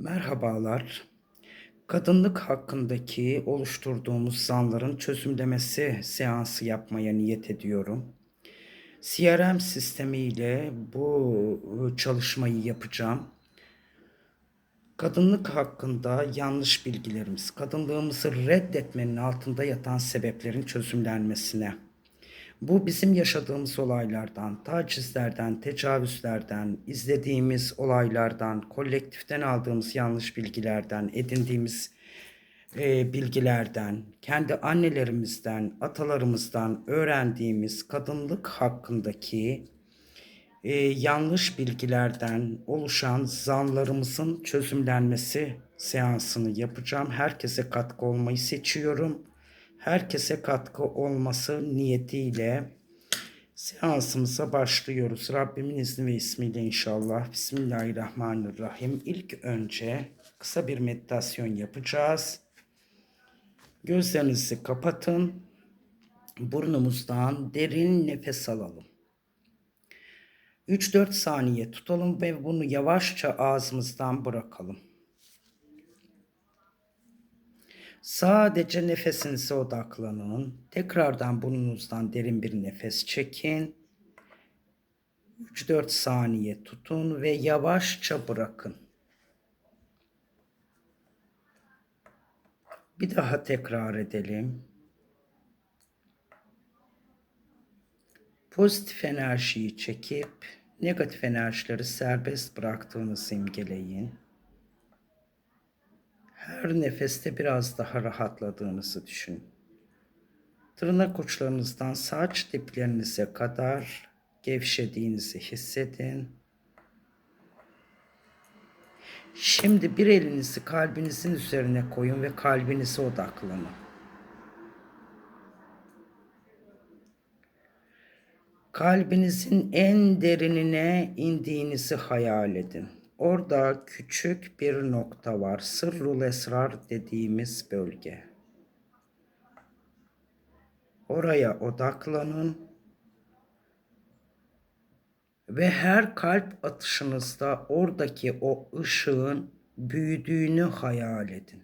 Merhabalar. Kadınlık hakkındaki oluşturduğumuz zanların çözümlemesi seansı yapmaya niyet ediyorum. CRM sistemiyle bu çalışmayı yapacağım. Kadınlık hakkında yanlış bilgilerimiz, kadınlığımızı reddetmenin altında yatan sebeplerin çözümlenmesine. Bu bizim yaşadığımız olaylardan, tacizlerden, tecavüzlerden, izlediğimiz olaylardan, kolektiften aldığımız yanlış bilgilerden, edindiğimiz e, bilgilerden, kendi annelerimizden, atalarımızdan öğrendiğimiz kadınlık hakkındaki e, yanlış bilgilerden oluşan zanlarımızın çözümlenmesi seansını yapacağım. Herkese katkı olmayı seçiyorum. Herkese katkı olması niyetiyle seansımıza başlıyoruz. Rabbimin izni ve ismiyle inşallah. Bismillahirrahmanirrahim. İlk önce kısa bir meditasyon yapacağız. Gözlerinizi kapatın. Burnumuzdan derin nefes alalım. 3-4 saniye tutalım ve bunu yavaşça ağzımızdan bırakalım. Sadece nefesinize odaklanın. Tekrardan burnunuzdan derin bir nefes çekin. 3-4 saniye tutun ve yavaşça bırakın. Bir daha tekrar edelim. Pozitif enerjiyi çekip negatif enerjileri serbest bıraktığınızı imgeleyin. Her nefeste biraz daha rahatladığınızı düşünün. Tırnak uçlarınızdan saç diplerinize kadar gevşediğinizi hissedin. Şimdi bir elinizi kalbinizin üzerine koyun ve kalbinize odaklanın. Kalbinizin en derinine indiğinizi hayal edin. Orada küçük bir nokta var. Sırrul Esrar dediğimiz bölge. Oraya odaklanın ve her kalp atışınızda oradaki o ışığın büyüdüğünü hayal edin.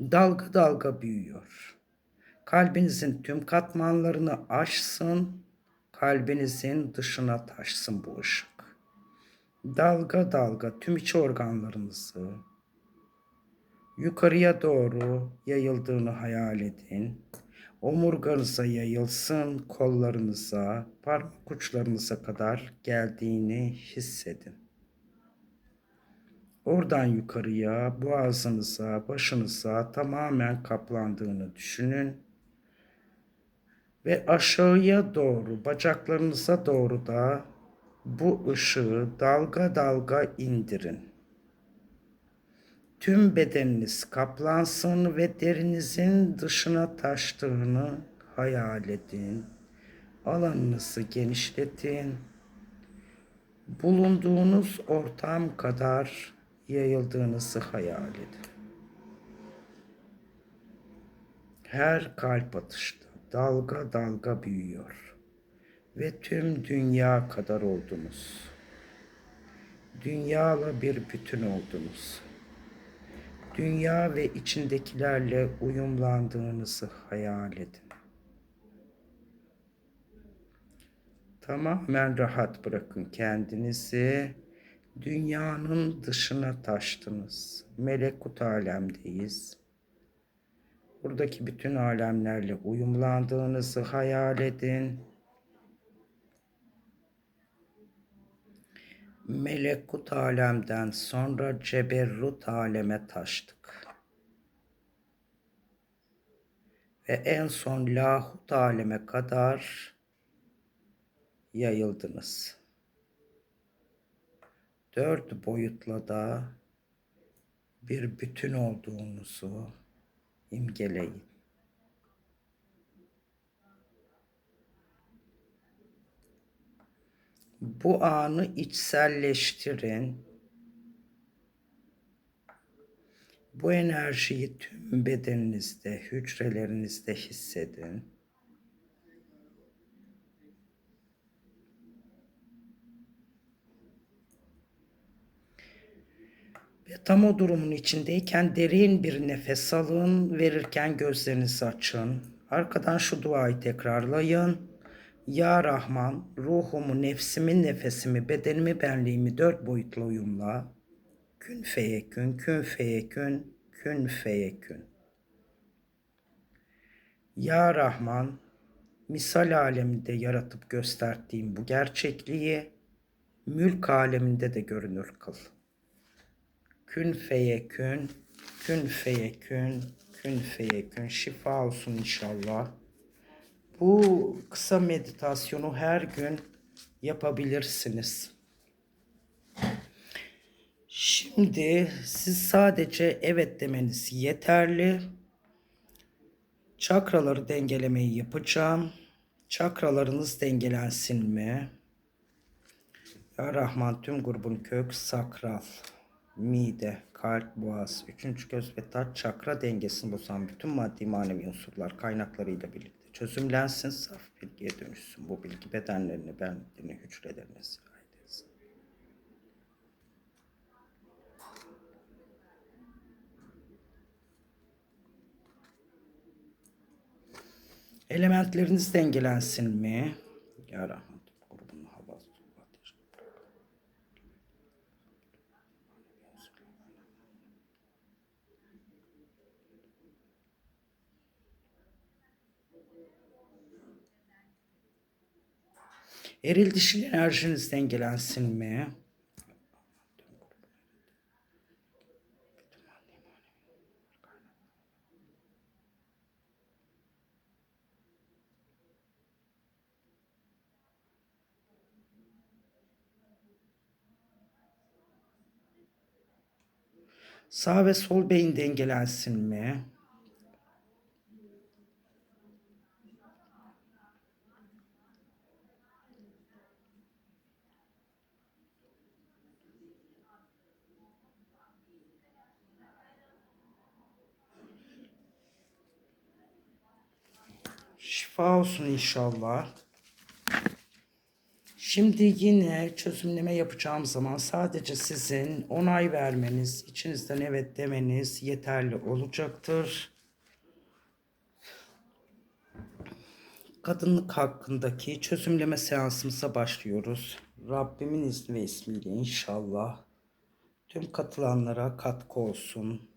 Dalga dalga büyüyor. Kalbinizin tüm katmanlarını aşsın, kalbinizin dışına taşsın bu ışık dalga dalga tüm iç organlarınızı yukarıya doğru yayıldığını hayal edin. Omurganıza yayılsın, kollarınıza, parmak uçlarınıza kadar geldiğini hissedin. Oradan yukarıya, boğazınıza, başınıza tamamen kaplandığını düşünün. Ve aşağıya doğru, bacaklarınıza doğru da bu ışığı dalga dalga indirin. Tüm bedeniniz kaplansın ve derinizin dışına taştığını hayal edin. Alanınızı genişletin. Bulunduğunuz ortam kadar yayıldığınızı hayal edin. Her kalp atışta dalga dalga büyüyor ve tüm dünya kadar oldunuz. Dünyala bir bütün oldunuz. Dünya ve içindekilerle uyumlandığınızı hayal edin. Tamamen rahat bırakın kendinizi. Dünyanın dışına taştınız. Melekut alemdeyiz. Buradaki bütün alemlerle uyumlandığınızı hayal edin melekut alemden sonra ceberrut aleme taştık. Ve en son lahut aleme kadar yayıldınız. Dört boyutla da bir bütün olduğunuzu imgeleyin. Bu anı içselleştirin. Bu enerjiyi tüm bedeninizde, hücrelerinizde hissedin. Ve tam o durumun içindeyken derin bir nefes alın, verirken gözlerinizi açın. Arkadan şu duayı tekrarlayın. Ya Rahman, ruhumu, nefsimi, nefesimi, bedenimi, benliğimi dört boyutla uyumla. Kün feyekün, kün feyekün, kün feyekün. Ya Rahman, misal aleminde yaratıp gösterdiğim bu gerçekliği mülk aleminde de görünür kıl. Kün feyekün, kün feyekün, kün feyekün. Şifa olsun inşallah. Bu kısa meditasyonu her gün yapabilirsiniz. Şimdi siz sadece evet demeniz yeterli. Çakraları dengelemeyi yapacağım. Çakralarınız dengelensin mi? Ya Rahman tüm grubun kök, sakral, mide, kalp, boğaz, üçüncü göz ve taç çakra dengesini bozan bütün maddi manevi unsurlar kaynaklarıyla birlikte çözümlensin, saf bilgiye dönüşsün. Bu bilgi bedenlerini, benliklerini, hücrelerine sirayet. Elementleriniz dengelensin mi? Ya Rahman tüm grubun hava, su, ateş, Eril dişil enerjiniz dengelensin mi? Sağ ve sol beyin dengelensin mi? Şifa olsun inşallah. Şimdi yine çözümleme yapacağım zaman sadece sizin onay vermeniz, içinizden evet demeniz yeterli olacaktır. Kadınlık hakkındaki çözümleme seansımıza başlıyoruz. Rabbimin izni ve ismiyle inşallah tüm katılanlara katkı olsun.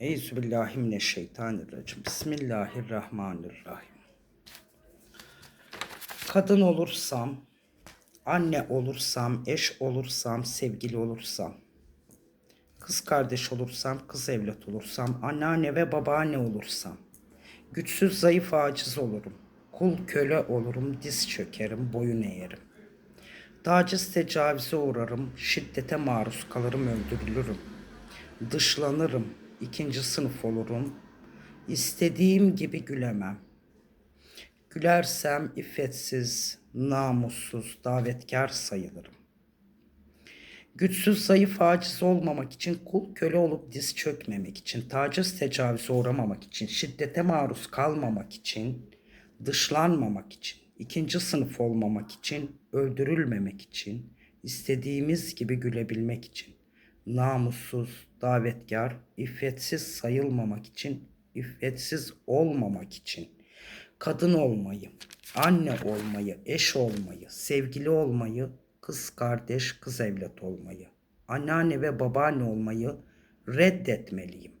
Eyyüzübillahimineşşeytanirracim. Bismillahirrahmanirrahim. Kadın olursam, anne olursam, eş olursam, sevgili olursam, kız kardeş olursam, kız evlat olursam, anneanne ve babaanne olursam, güçsüz, zayıf, aciz olurum, kul köle olurum, diz çökerim, boyun eğerim. Taciz tecavüze uğrarım, şiddete maruz kalırım, öldürülürüm. Dışlanırım, ikinci sınıf olurum. İstediğim gibi gülemem. Gülersem iffetsiz, namussuz, davetkar sayılırım. Güçsüz, zayıf, aciz olmamak için, kul köle olup diz çökmemek için, taciz tecavüze uğramamak için, şiddete maruz kalmamak için, dışlanmamak için, ikinci sınıf olmamak için, öldürülmemek için, istediğimiz gibi gülebilmek için, namussuz, davetkar, iffetsiz sayılmamak için, iffetsiz olmamak için, kadın olmayı, anne olmayı, eş olmayı, sevgili olmayı, kız kardeş, kız evlat olmayı, anneanne ve babaanne olmayı reddetmeliyim.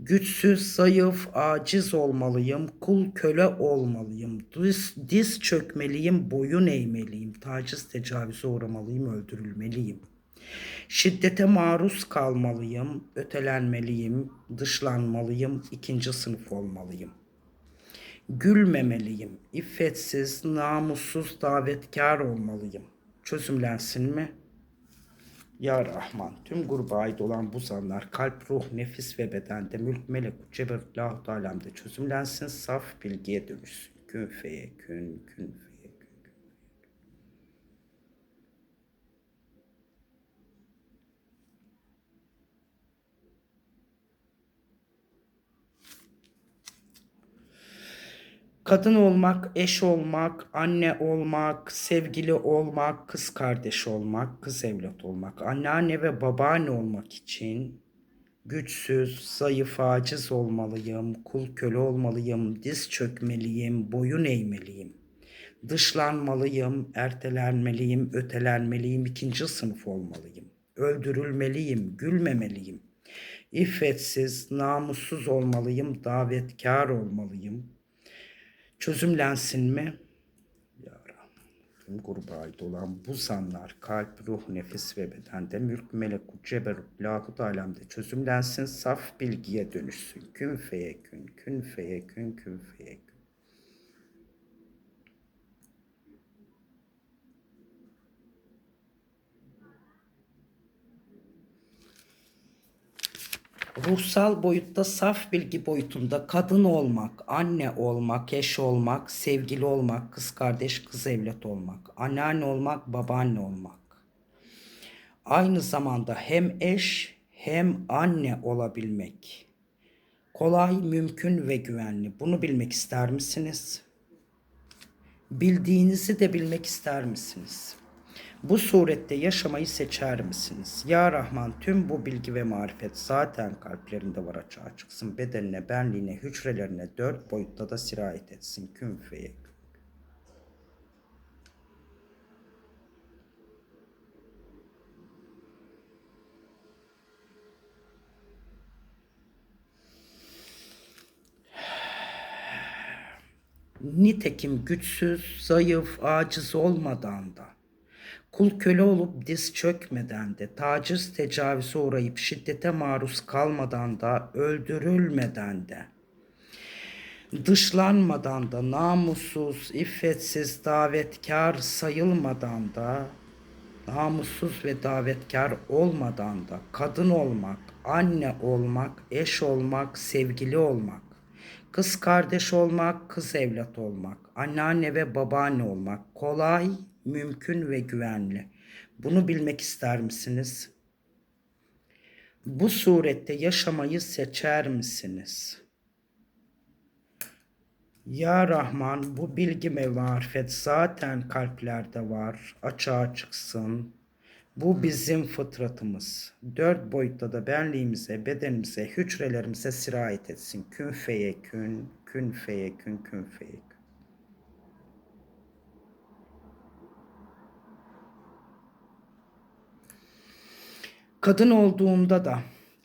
Güçsüz, zayıf, aciz olmalıyım, kul köle olmalıyım, diz, diz çökmeliyim, boyun eğmeliyim, taciz tecavüze uğramalıyım, öldürülmeliyim. Şiddete maruz kalmalıyım, ötelenmeliyim, dışlanmalıyım, ikinci sınıf olmalıyım. Gülmemeliyim, iffetsiz, namussuz, davetkar olmalıyım. Çözümlensin mi? Ya Rahman, tüm gruba ait olan bu zanlar kalp, ruh, nefis ve bedende mülk, melekut, cebelullahu alemde çözümlensin, saf bilgiye dönüşsün. Kün feye kün, kün feye kün. Kadın olmak, eş olmak, anne olmak, sevgili olmak, kız kardeş olmak, kız evlat olmak, anneanne ve babaanne olmak için güçsüz, zayıf, aciz olmalıyım, kul köle olmalıyım, diz çökmeliyim, boyun eğmeliyim. Dışlanmalıyım, ertelenmeliyim, ötelenmeliyim, ikinci sınıf olmalıyım. Öldürülmeliyim, gülmemeliyim. İffetsiz, namussuz olmalıyım, davetkar olmalıyım. Çözümlensin mi? Ya tüm gruba ait olan bu zanlar kalp, ruh, nefis ve bedende mülk, melekut, ceberut, lahut alemde çözümlensin, saf bilgiye dönüşsün. Kün feyekün, kün feyekün, kün feyekün. Ruhsal boyutta saf bilgi boyutunda kadın olmak, anne olmak, eş olmak, sevgili olmak, kız kardeş, kız evlat olmak, anneanne olmak, babaanne olmak. Aynı zamanda hem eş hem anne olabilmek. Kolay, mümkün ve güvenli. Bunu bilmek ister misiniz? Bildiğinizi de bilmek ister misiniz? Bu surette yaşamayı seçer misiniz? Ya Rahman tüm bu bilgi ve marifet zaten kalplerinde var açığa çıksın. Bedenine, benliğine, hücrelerine dört boyutta da sirayet etsin. Kün feyekün. Nitekim güçsüz, zayıf, aciz olmadan da, kul köle olup diz çökmeden de, taciz tecavüze uğrayıp şiddete maruz kalmadan da, öldürülmeden de, dışlanmadan da, namussuz, iffetsiz, davetkar sayılmadan da, namussuz ve davetkar olmadan da, kadın olmak, anne olmak, eş olmak, sevgili olmak, Kız kardeş olmak, kız evlat olmak, anneanne ve babaanne olmak kolay, mümkün ve güvenli. Bunu bilmek ister misiniz? Bu surette yaşamayı seçer misiniz? Ya Rahman bu bilgi ve marifet zaten kalplerde var. Açığa çıksın. Bu bizim fıtratımız. Dört boyutta da benliğimize, bedenimize, hücrelerimize sirayet etsin. Kün feye kün, kün feye kün, kün feye kün. Kadın olduğunda da,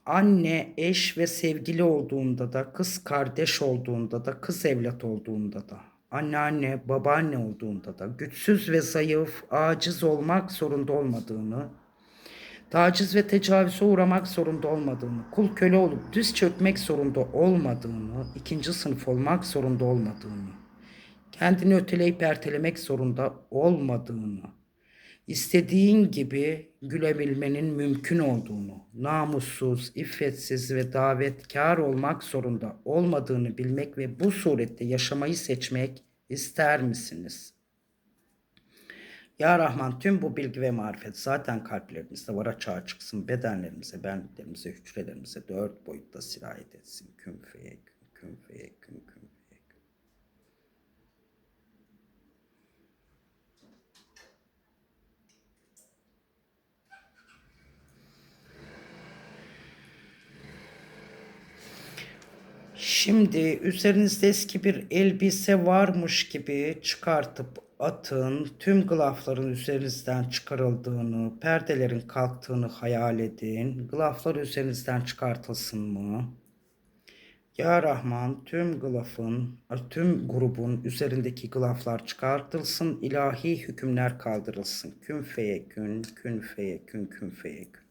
anne, eş ve sevgili olduğunda da, kız kardeş olduğunda da, kız evlat olduğunda da, anneanne, babaanne olduğunda da güçsüz ve zayıf, aciz olmak zorunda olmadığını, taciz ve tecavüze uğramak zorunda olmadığını, kul köle olup düz çökmek zorunda olmadığını, ikinci sınıf olmak zorunda olmadığını, kendini öteleyip ertelemek zorunda olmadığını, istediğin gibi gülebilmenin mümkün olduğunu, namussuz, iffetsiz ve davetkar olmak zorunda olmadığını bilmek ve bu surette yaşamayı seçmek ister misiniz? Ya Rahman tüm bu bilgi ve marifet zaten kalplerimizde var açığa çıksın. Bedenlerimize, benliklerimize, hücrelerimize dört boyutta sirayet etsin. Kün feye kün Şimdi üzerinizde eski bir elbise varmış gibi çıkartıp atın. Tüm glafların üzerinizden çıkarıldığını, perdelerin kalktığını hayal edin. Glaflar üzerinizden çıkartılsın mı? Ya Rahman tüm glafın, tüm grubun üzerindeki glaflar çıkartılsın, ilahi hükümler kaldırılsın. Kün feye kün, kün feye kün, kün feye kün.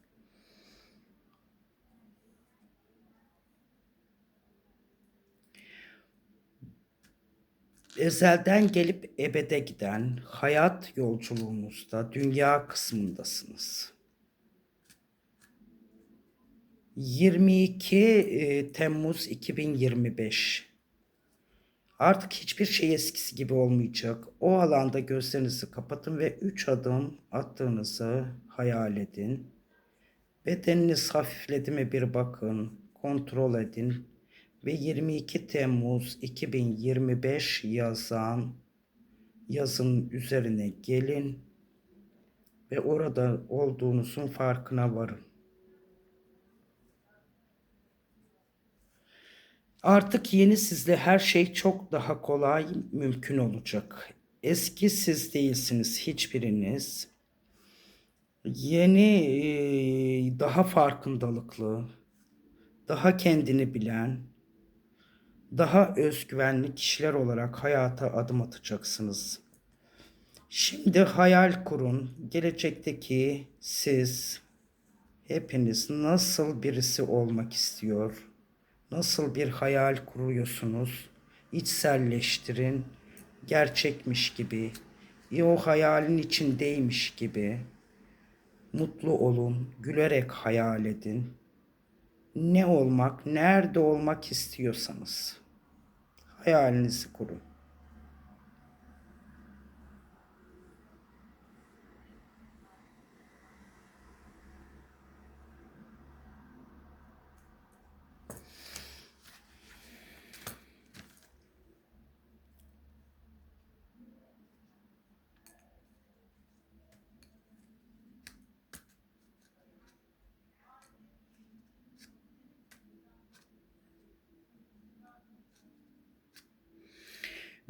Ezelden gelip ebede giden hayat yolculuğunuzda dünya kısmındasınız. 22 e, Temmuz 2025 Artık hiçbir şey eskisi gibi olmayacak. O alanda gözlerinizi kapatın ve 3 adım attığınızı hayal edin. Bedeniniz hafifledi mi bir bakın, kontrol edin ve 22 Temmuz 2025 yazan yazının üzerine gelin ve orada olduğunuzun farkına varın. Artık yeni sizle her şey çok daha kolay mümkün olacak. Eski siz değilsiniz hiçbiriniz. Yeni daha farkındalıklı, daha kendini bilen, daha özgüvenli kişiler olarak hayata adım atacaksınız. Şimdi hayal kurun. Gelecekteki siz hepiniz nasıl birisi olmak istiyor? Nasıl bir hayal kuruyorsunuz? İçselleştirin. Gerçekmiş gibi. O hayalin içindeymiş gibi. Mutlu olun. Gülerek hayal edin. Ne olmak, nerede olmak istiyorsanız hayalinizi kurun.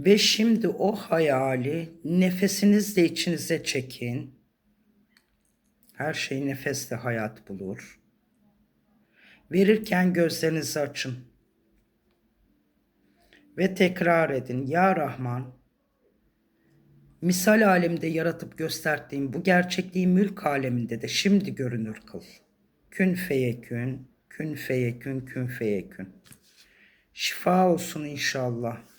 Ve şimdi o hayali nefesinizle içinize çekin. Her şey nefeste hayat bulur. Verirken gözlerinizi açın. Ve tekrar edin. Ya Rahman, misal alemde yaratıp gösterdiğim bu gerçekliği mülk aleminde de şimdi görünür kıl. Kün feyekün, kün feyekün, kün feyekün. Şifa olsun inşallah.